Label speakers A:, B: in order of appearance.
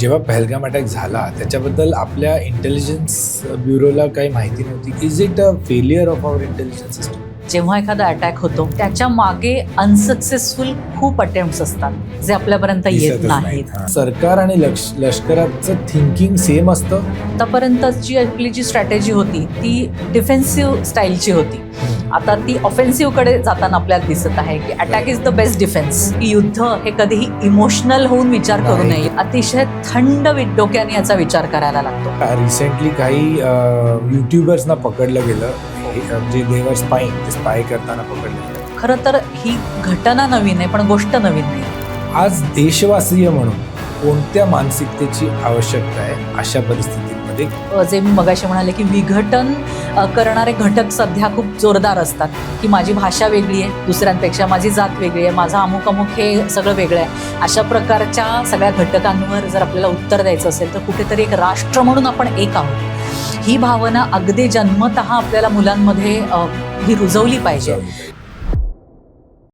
A: जेव्हा पहलगाम अटॅक झाला त्याच्याबद्दल आपल्या इंटेलिजन्स ब्युरोला काही माहिती नव्हती. Is it a failure of our intelligence system
B: जेव्हा एखादा अटॅक होतो त्याच्यामागे अनसक्सेसफुल खूप अटेम्प्ट असतात जे आपल्यापर्यंत येत नाहीत
A: सरकार आणि लष्कराचं थिंकिंग सेम असतं?
B: आतापर्यंतची आपली जी स्ट्रॅटेजी होती ती डिफेन्सिव्ह स्टाईलची होती. आता ती ऑफेन्सिव्हकडे जाताना आपल्याला दिसत आहे की attack is the best defence युद्ध हे कधीही इमोशनल होऊन विचार करू. नये. अतिशय थंड वि- डोक्याने याचा विचार करायला लागतो.
A: रिसेंटली काही युट्यूबर्सना पकडलं गेलं. म्हणजे देवर ते स्पाय करताना पकडलं
B: खरं तर ही घटना नवीन आहे पण गोष्ट नवीन नाही.
A: आज देशवासीय म्हणून कोणत्या मानसिकतेची आवश्यकता आहे अशा परिस्थितीमध्ये
B: अ, जे मी मगाशी म्हणाले की विघटन करणारे घटक सध्या खूप जोरदार असतात. की माझी भाषा वेगळी आहे दुसऱ्यांपेक्षा माझी जात वेगळी आहे माझा अमुक अमुक हे सगळं वेगळं आहे. अशा प्रकारच्या सगळ्या घटकांवर जर आपल्याला उत्तर द्यायचं असेल तर कुठेतरी एक राष्ट्र म्हणून आपण एक आहोत. ही भावना अगदी जन्मत आपल्याला मुलांमध्ये ही रुजवली पाहिजे.